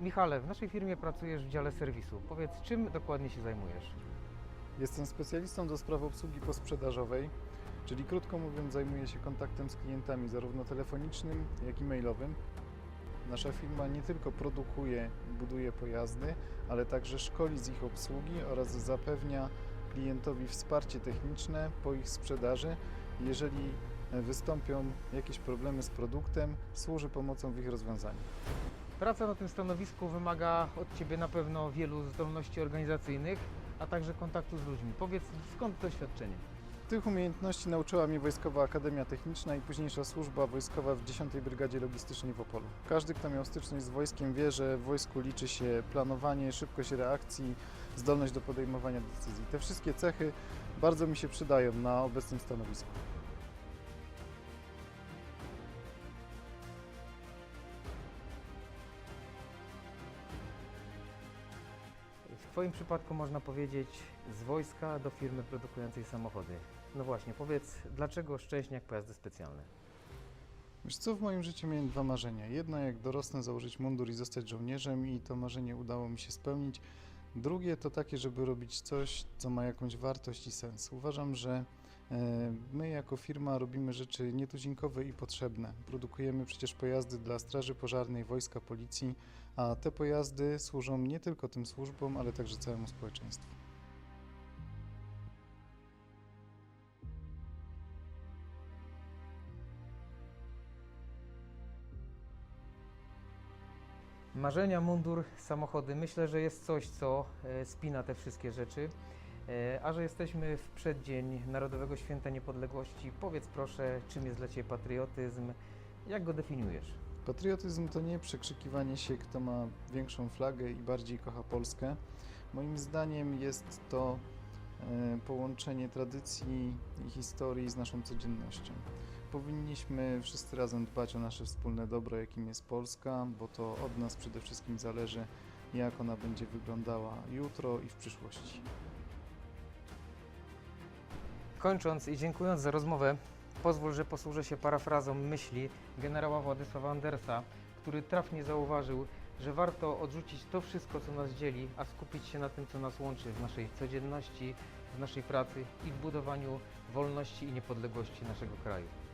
Michale, w naszej firmie pracujesz w dziale serwisu. Powiedz, czym dokładnie się zajmujesz? Jestem specjalistą do spraw obsługi posprzedażowej, czyli krótko mówiąc zajmuję się kontaktem z klientami zarówno telefonicznym, jak i mailowym. Nasza firma nie tylko produkuje i buduje pojazdy, ale także szkoli z ich obsługi oraz zapewnia klientowi wsparcie techniczne po ich sprzedaży. Jeżeli wystąpią jakieś problemy z produktem, służy pomocą w ich rozwiązaniu. Praca na tym stanowisku wymaga od Ciebie na pewno wielu zdolności organizacyjnych, a także kontaktu z ludźmi. Powiedz, skąd to doświadczenie? Tych umiejętności nauczyła mnie Wojskowa Akademia Techniczna i późniejsza służba wojskowa w 10 Brygadzie Logistycznej w Opolu. Każdy, kto miał styczność z wojskiem, wie, że w wojsku liczy się planowanie, szybkość reakcji, zdolność do podejmowania decyzji. Te wszystkie cechy bardzo mi się przydają na obecnym stanowisku. Twoim przypadku można powiedzieć z wojska do firmy produkującej samochody. No właśnie, powiedz, dlaczego Szczęśniak Pojazdy Specjalne? Wiesz co, w moim życiu miałem dwa marzenia. Jedno, jak dorosnę, założyć mundur i zostać żołnierzem i to marzenie udało mi się spełnić. Drugie to takie, żeby robić coś, co ma jakąś wartość i sens. Uważam, że my jako firma robimy rzeczy nietuzinkowe i potrzebne. Produkujemy przecież pojazdy dla Straży Pożarnej, Wojska, Policji, a te pojazdy służą nie tylko tym służbom, ale także całemu społeczeństwu. Marzenia, mundur, samochody. Myślę, że jest coś, co e, spina te wszystkie rzeczy. E, A że jesteśmy w przeddzień Narodowego Święta Niepodległości, powiedz proszę, czym jest dla Ciebie patriotyzm? Jak go definiujesz? Patriotyzm to nie przekrzykiwanie się, kto ma większą flagę i bardziej kocha Polskę. Moim zdaniem jest to e, połączenie tradycji i historii z naszą codziennością. Powinniśmy wszyscy razem dbać o nasze wspólne dobro, jakim jest Polska, bo to od nas przede wszystkim zależy, jak ona będzie wyglądała jutro i w przyszłości. Kończąc i dziękując za rozmowę, pozwól, że posłużę się parafrazą myśli generała Władysława Andersa, który trafnie zauważył, że warto odrzucić to wszystko, co nas dzieli, a skupić się na tym, co nas łączy w naszej codzienności, w naszej pracy i w budowaniu wolności i niepodległości naszego kraju.